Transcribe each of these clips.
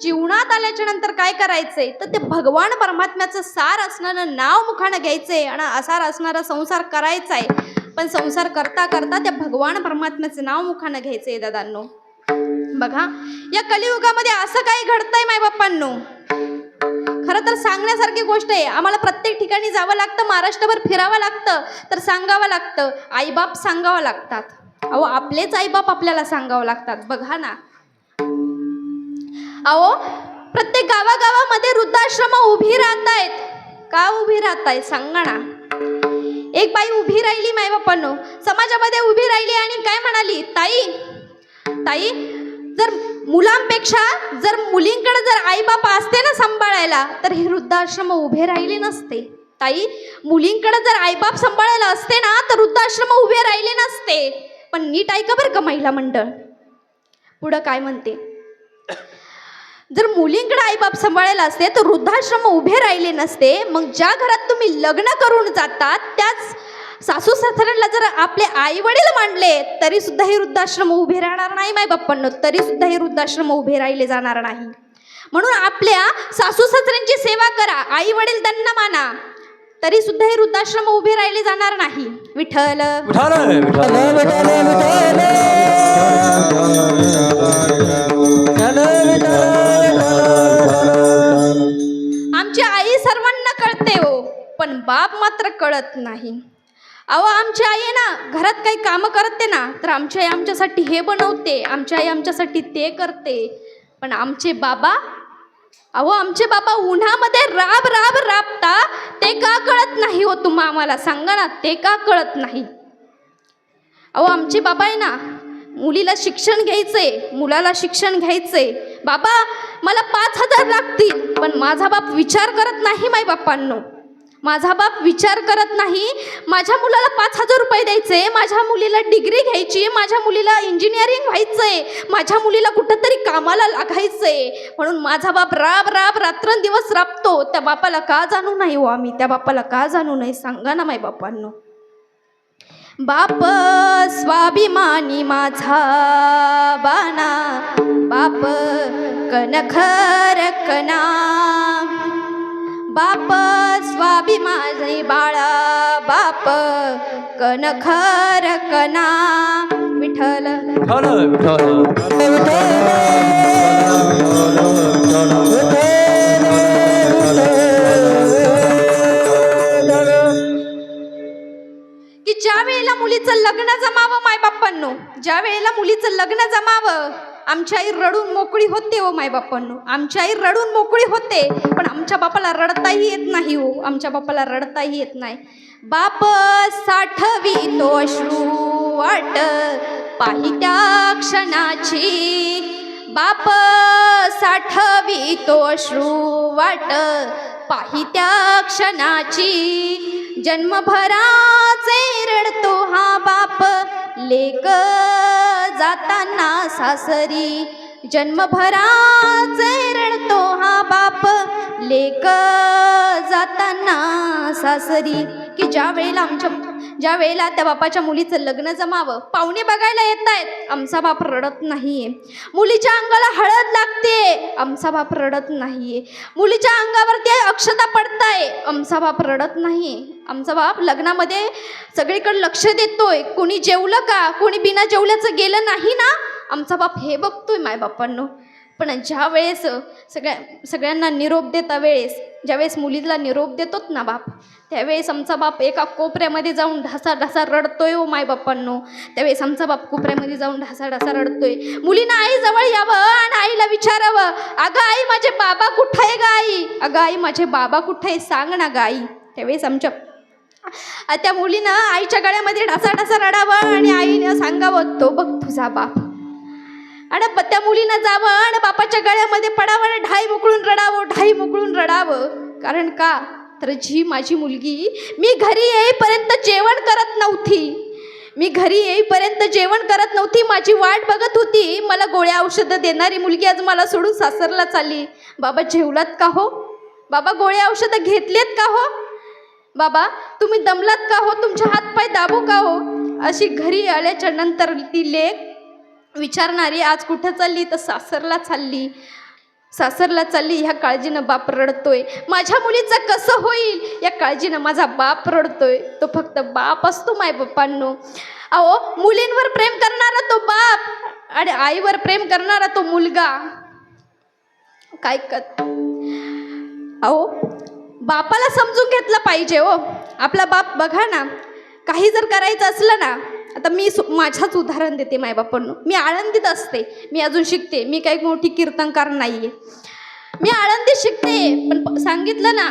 जीवनात आल्याच्यानंतर काय करायचंय तर ते भगवान परमात्म्याचं सार असणारं नाव मुखानं घ्यायचंय आणि असार असणारा संसार करायचा आहे. पण संसार करता करता त्या भगवान परमात्म्याचं नाव मुखानं घ्यायचंय दादांनो. बघा या कलियुगामध्ये असं काही घडतंय माय बाप्पांनो. खरं तर सांगण्यासारखी गोष्ट आहे आम्हाला प्रत्येक ठिकाणी जावं लागतं महाराष्ट्रभर फिरावं लागतं तर सांगावं लागतं. आईबाप सांगावं लागतात. अहो आपलेच आईबाप आपल्याला सांगावं लागतात. बघा ना. अहो प्रत्येक गावागावामध्ये वृद्धाश्रम उभी राहत आहेत का उभी राहत आहेत सांगा ना. एक बाई उभी राहिली माय बापांनो. समाजामध्ये उभी राहिली आणि काय म्हणाली? ताई ताई जर मुलांपेक्षा जर मुलींकडे जर आई बाप असते ना सांभाळायला तर हे वृद्धाश्रम उभे राहिले नसते. ताई मुलींकडे जर आईबाप सांभाळायला असते ना तर वृद्धाश्रम उभे राहिले नसते. पण नीट ऐका बरं का महिला मंडळ. पुढं काय म्हणते? जर मुलींकडे आईबाप सांभाळायला असते तर वृद्धाश्रम उभे राहिले नसते. मग ज्या घरात तुम्ही लग्न करून जातात त्याच सासू सासऱ्यांना जर आपले आई वडील मांडले तरी सुद्धा हे वृद्धाश्रम उभे राहणार नाही माय बाप्पांनो. तरी सुद्धा हे वृद्धाश्रम उभे राहिले जाणार नाही. म्हणून आपल्या सासू सासऱ्यांची सेवा करा आई वडील त्यांना माना. तरी सुद्धा हे वृद्धाश्रम उभे राहिले जाणार नाही. विठ्ठल. विठाल पण बाप मात्र कळत नाही. अहो आमची आई आहे ना घरात काही कामं करते ना तर आमची आई आमच्यासाठी हे बनवते आमची आई आमच्यासाठी ते करते. पण आमचे बाबा अहो आमचे बाबा उन्हामध्ये राब राब राबता ते का कळत नाही हो तुम्हा आम्हाला? सांगा ना ते का कळत नाही? अहो आमचे बाबा आहे ना मुलीला शिक्षण घ्यायचंय मुलाला शिक्षण घ्यायचंय. बाबा मला पाच हजार लागतील पण माझा बाप विचार करत नाही माई बापांनो माझा बाप विचार करत नाही माझ्या मुलाला पाच हजार रुपये द्यायचे माझ्या मुलीला डिग्री घ्यायची माझ्या मुलीला इंजिनिअरिंग व्हायचंय माझ्या मुलीला कुठंतरी कामाला लागायचंय. म्हणून माझा बाप राब राब रात्रंदिवस राबतो. त्या बापाला का जाणू नाही हो आम्ही? त्या बापाला का जाणू नाही सांगा ना माय बापांनो. बाप स्वाभिमानी माझा बाना बाप कनखर कना. बाप स्वाभिमानी बाळा बाप कना विठ्ठल. विठाल विठाल की ज्या वेळेला मुलीचं लग्न जमावं मायबाप्पांनो ज्या वेळेला मुलीचं लग्न जमावं आमची आई रडून मोकळी होते हो मायबापांनो आमची आई रडून मोकळी होते पण आमच्या बापाला रडताही येत नाही हो आमच्या बापाला रडताही येत नाही. बाप साठवी तो अश्रू वाट पाहित्या क्षणाची. बाप साठवी तो अश्रू वाट पाहित्या क्षणाची. जन्मभराचे रडतो हा बाप. लेक जाताना सासरी. जन्मभराचे रडतो हा बाप. लेक जाताना सासरी की ज्या वेळेला आमच्या ज्या वेळेला त्या बापाच्या मुलीचं लग्न जमावं पाहुणे बघायला येत आहेत आमचा बाप रडत नाहीये. मुलीच्या अंगाला हळद लागते आमचा बाप रडत नाहीये. मुलीच्या अंगावरती अक्षता पडताय आमचा बाप रडत नाही आमचा बाप लग्नामध्ये सगळीकडे लक्ष देतोय. कोणी जेवलं का? कोणी बिना जेवल्याचं गेलं नाही ना? आमचा बाप हे बघतोय मायबापांनो. पण ज्या वेळेस सगळ्या सगळ्यांना निरोप देता वेळेस ज्यावेळेस मुलीला निरोप देतोत ना बाप त्यावेळेस आमचा बाप एका कोपऱ्यामध्ये जाऊन ढासा ढासा रडतोय हो मायबापांनो. त्यावेळेस आमचा बाप कोपऱ्यामध्ये जाऊन ढासा ढासा रडतोय. मुलीनं आई जवळ यावं आणि आईला विचारावं अगं आई माझे बाबा कुठं आहे ग आई? अगं आई माझे बाबा कुठं आहे सांग ना ग आई. त्यावेळेस आमच्या त्या मुलीनं आईच्या गळ्यामध्ये ढासा ढासा रडावं आणि आईनं सांगावं तो बघ तुझा बाप. आणि त्या मुलीनं जावं आणि बापाच्या गळ्यामध्ये पडावं आणि ढाई मोकळून रडावं ढाई मोकळून रडावं. कारण का? तर जी माझी मुलगी मी घरी येईपर्यंत जेवण करत नव्हती. मी घरी येईपर्यंत जेवण करत नव्हती. माझी वाट बघत होती. मला गोळ्या औषधं देणारी मुलगी आज मला सोडून सासरला चालली. बाबा जेवलात का हो? बाबा गोळ्या औषधं घेतलेत का हो? बाबा तुम्ही दमलात का हो? तुमचे हातपाय दाबू का हो? अशी घरी आल्याच्यानंतर ती लेख विचारणारी आज कुठं चालली? तर सासरला चालली. सासरला चालली ह्या काळजीनं बाप रडतोय. माझ्या मुलीचं कसं होईल? या काळजीनं माझा बाप रडतोय. तो फक्त बाप असतो माय बाप्पांनो अहो मुलींवर प्रेम करणारा तो बाप आणि आईवर प्रेम करणारा तो मुलगा. काय कत अहो बापाला समजून घेतलं पाहिजे हो. आपला बाप बघा ना काही जर करायचं असलं ना आता मी सु माझ्याच उदाहरण देते मायबापांनो. मी आळंदीत असते. मी अजून शिकते. मी काही मोठी कीर्तनकार नाही आहे मी आळंदीत शिकते. पण सांगितलं ना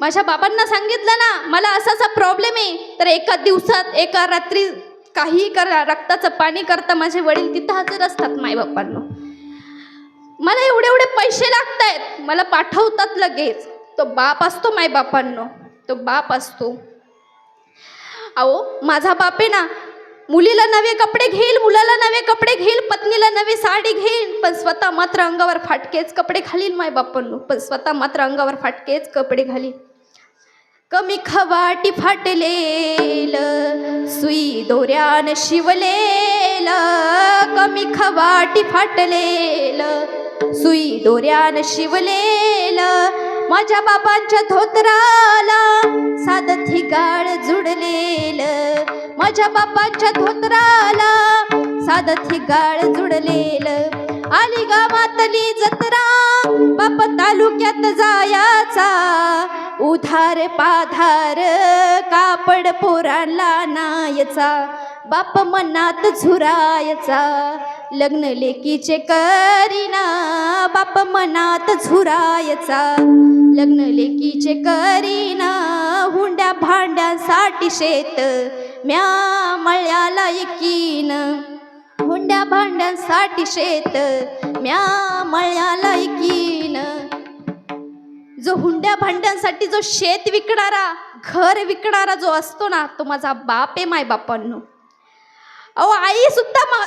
माझ्या बाबांना सांगितलं ना मला असा असा प्रॉब्लेम आहे. तर एका दिवसात एका रात्री काही करा रक्ताचं पाणी करता माझे वडील तिथं हजर असतात मायबापांनो. मला एवढे एवढे पैसे लागत आहेत मला पाठवतात लगेच. तो बाप असतो मायबापांनो. तो बाप असतो. अहो माझा बाप आहे ना मुलीला नवे कपडे घेईल मुलाला नवे कपडे घेईल पत्नीला नवी साडी घेईल पण स्वतः मात्र अंगावर फाटकेच कपडे घालील माय बापांनो. पण स्वतः मात्र अंगावर फाटकेच कपडे घालील कमी खवाटी फाटलेल सुई दोऱ्यान शिवलेल. कमी खवाटी फाटलेल सुई दोऱ्यान शिवलेल. माझ्या बाबांच्या धोतराला साध थिगाळ जुडलेल. माझ्या बाबांच्या धोतराला साध थिगाळ जुडलेल. आली गावातली जत्रा बाप तालुक्यात जायाचा. उधार पाधार कापड पोराला नायचा बाप मनात झुरायचा. लग्न लेकीचे करीना बाप मनात झुरायचा. लग्न लेकीचे करीना हुंड्या भांड्यासाठी शेत म्या मळ्याला एकीन. हुंड्या भांड्यांसाठी शेत म्या मळ्याला एकीन. जो हुंड्या भांड्यांसाठी जो शेत विकणारा घर विकणारा जो असतो ना तो माझा बाप आहे माय बापांनो अहो आई सुद्धा मा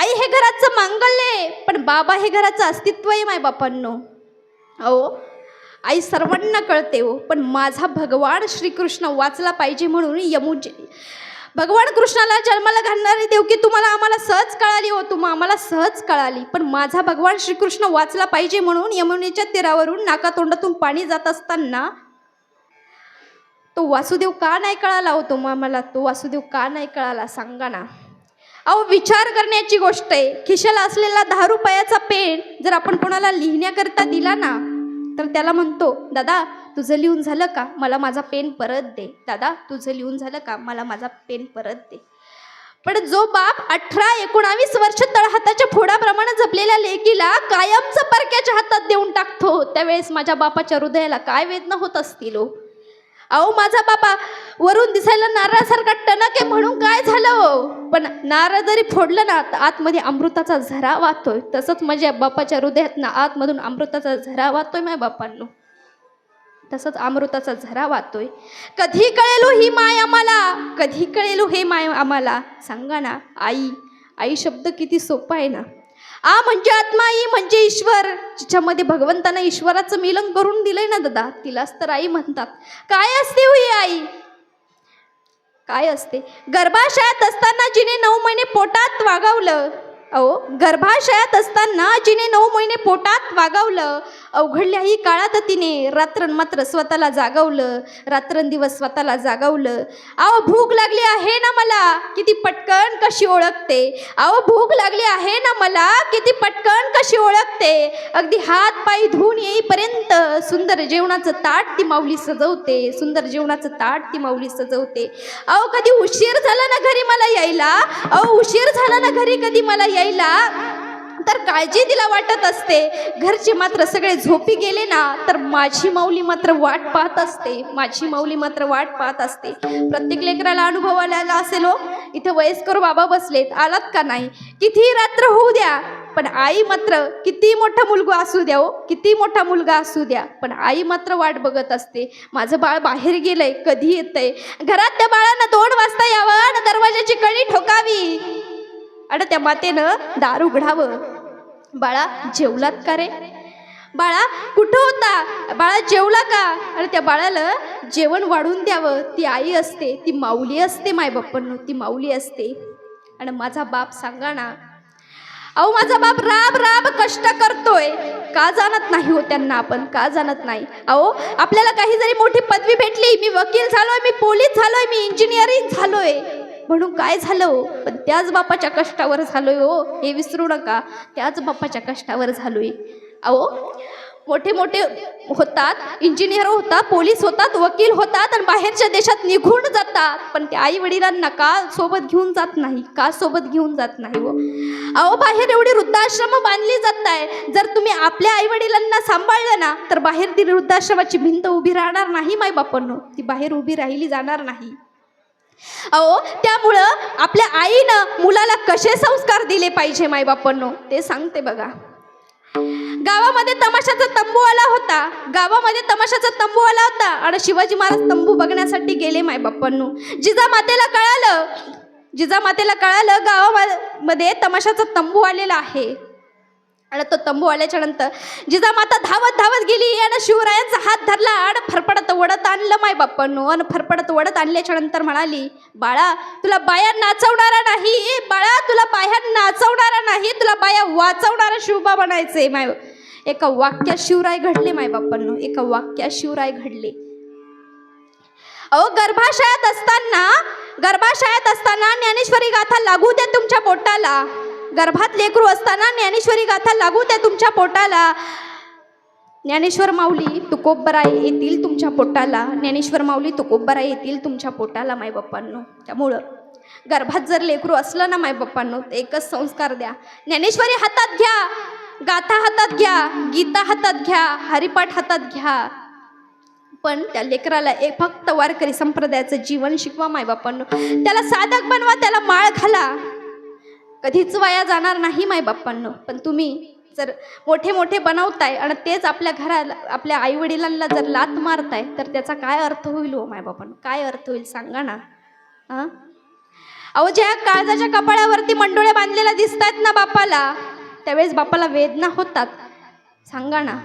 आई हे घराचं मांगल्य आहे पण बाबा हे घराचं अस्तित्व आहे माय बापांनो अहो आई सर्वांना कळते हो पण माझा भगवान श्रीकृष्ण वाचला पाहिजे म्हणून यमुज भगवान कृष्णाला जन्माला घालणारी देवकी तुम्हाला आम्हाला सहज कळाली हो तुम्हा आम्हाला सहज कळाली. पण माझा भगवान श्रीकृष्ण वाचला पाहिजे म्हणून यमुनेच्या तीरावरून नाकातोंडातून पाणी जात असताना तो वासुदेव का नाही कळाला हो तुम्हाला आम्हाला? तो वासुदेव का नाही कळाला? सांगा ना. अहो विचार करण्याची गोष्ट आहे. खिशाला असलेला दहा रुपयाचा पेन जर आपण कोणाला लिहिण्याकरता दिला ना तर त्याला म्हणतो दादा तुझं लिहून झालं का? मला माझा पेन परत दे. दादा तुझं लिहून झालं का? मला माझा पेन परत दे. पण जो बाप अठरा एकोणावीस वर्ष तळहाताच्या फोडाप्रमाणे जपलेल्या लेकीला कायमचं परक्याच्या हातात देऊन टाकतो त्यावेळेस माझ्या बापाच्या हृदयाला काय वेदना होत असतील हो? अहो माझा बापा वरून दिसायला नारळासारखा टणक आहे म्हणून काय झालं हो? पण नारळ जरी फोडलं ना तर आतमध्ये अमृताचा झरा वाहतोय. तसंच माझ्या बापाच्या हृदयात ना आतमधून अमृताचा झरा वाहतोय माझ्या बापांनो. तसंच अमृताचा झरा वाहतोय. कधी कळेलो ही माय आम्हाला कधी कळेलो हे माय आम्हाला? सांगा ना आई. आई शब्द किती सोपा आहे ना. आ म्हणजे आत्मा आई म्हणजे ईश्वर. जिच्यामध्ये भगवंतानं ईश्वराचं मिलन करून दिलंय ना दादा? तिलाच तर आई म्हणतात. काय असते हो ही आई? काय असते? गर्भाशयात असताना जिने नऊ महिने पोटात वागवलं. अहो गर्भाशयात असताना जिने नऊ महिने पोटात वागवलं. अवघडल्याही काळात तिने रात्रंमात्र स्वतःला जागवलं. रात्रंदिवस स्वतःला जागवलं. अहो भूक लागली आहे ना मला? किती पटकन कशी ओळखते? अहो भूक लागली आहे ना मला? किती पटकन कशी ओळखते? अगदी हात पाय धुवून येईपर्यंत सुंदर जेवणाचं ताट ती माऊली सजवते. सुंदर जेवणाचं ताट ती माऊली सजवते. अहो कधी उशीर झाला ना घरी मला यायला? अहो उशीर झाला ना घरी कधी मला यायला? तर काळजी तिला वाटत असते. घरचे मात्र सगळे झोपी गेले ना तर माझी माऊली मात्र वाट पाहत असते. माझी माऊली मात्र वाट पाहत असते. प्रत्येक लेकराला अनुभव आलेला असेल हो. इथं वयस्कर बाबा बसलेत. आलात का नाही? किती रात्र होऊ द्या पण आई मात्र किती मोठा मुलगा असू द्या हो. किती मोठा मुलगा असू द्या पण आई मात्र वाट बघत असते. माझं बाळ बाहेर गेलंय कधी येतंय? घरात त्या बाळानं दोन वाजता यावं आणि दरवाजाची कळी ठोकावी. आणि त्या मातेनं दार उघडावं. बाळा जेवलात का रे? बाळा कुठं होता? बाळा जेवला का? आणि त्या बाळाला जेवण वाढून द्यावं. ती आई असते ती माऊली असते माय बाप्पांनो ती माऊली असते. आणि माझा बाप सांगा ना अहो माझा बाप राब राब कष्ट करतोय. का जाणत नाही हो त्यांना आपण? का जाणत नाही? अहो आपल्याला काही जरी मोठी पदवी भेटली मी वकील झालोय मी पोलीस झालोय मी इंजिनिअरिंग झालोय. म्हणून काय झालं? पण त्याच बापाच्या कष्टावर झालोय हो. हे विसरू नका. त्याच बापाच्या कष्टावर झालोय. अहो मोठे मोठे होतात इंजिनियर होतात पोलीस होतात वकील होतात आणि बाहेरच्या देशात निघून जातात. पण त्या आई वडिलांना का सोबत घेऊन जात नाही? का सोबत घेऊन जात नाही हो? अहो बाहेर एवढी वृद्धाश्रम बांधली जात आहे जर तुम्ही आपल्या आई वडिलांना सांभाळलं ना तर बाहेर ती वृद्धाश्रमाची भिंत उभी राहणार नाही माय बापांनो ती बाहेर उभी राहिली जाणार नाही. अहो त्यामुळं आपल्या आईनं मुलाला कसे संस्कार दिले पाहिजे मायबापांनो ते सांगते बघा. गावामध्ये तमाशाचा तंबू आला होता. गावामध्ये तमाशाचा तंबू आला होता. आणि शिवाजी महाराज तंबू बघण्यासाठी गेले मायबापांनो. जिजा मातेला कळालं जिजा मातेला कळालं गावामध्ये तमाशाचा तंबू आलेला आहे. आणि तो तंबू आल्याच्यानंतर जिजामाता धावत धावत गेली आणि शिवरायांचा हात धरला आणि फरफडत वडत आणलं माय बाप्पांनो. आणि फरफडत वडत आणल्याच्या नंतर म्हणाली बाळा तुला बाया नाचवणारा नाही बाळा तुला बाया नाचवणारा नाही तुला बाया वाचवणारा शिवबा बनायचे माय एका वाक्यात शिवराय घडले माय बाप्पांनो एका वाक्यात शिवराय घडले. अहो गर्भाशयात असताना गर्भाशयात असताना ज्ञानेश्वरी गाथा लागू द्या तुमच्या पोटाला गर्भात लेकरू असताना ज्ञानेश्वरी गाथा लागू द्या तुमच्या पोटाला. ज्ञानेश्वर माऊली तुकोबराय येतील तुमच्या पोटाला. ज्ञानेश्वर माऊली तुकोबराय येतील तुमच्या पोटाला माय बाप्पांनो. त्यामुळं गर्भात जर लेकरू असलं ना माय बाप्पांनो एकच संस्कार द्या. ज्ञानेश्वरी हातात घ्या गाथा हातात घ्या गीता हातात घ्या हरिपाठ हातात घ्या. पण त्या लेकराला एक फक्त वारकरी संप्रदायाचं जीवन शिकवा मायबापांनो त्याला साधक बनवा त्याला माळ घाला. कधीच वाया जाणार नाही मायबापांनो पण तुम्ही जर मोठे मोठे बनवताय आणि तेच आपल्या घराला आपल्या आईवडिलांना जर लात मारताय तर त्याचा काय अर्थ होईल हो मायबापांनो काय अर्थ होईल सांगा ना. हां? अहो ज्या काळजाच्या कपाळावरती मंडोळ्या बांधलेल्या दिसत आहेत ना बापाला त्यावेळेस बापाला वेदना होतात. सांगा ना.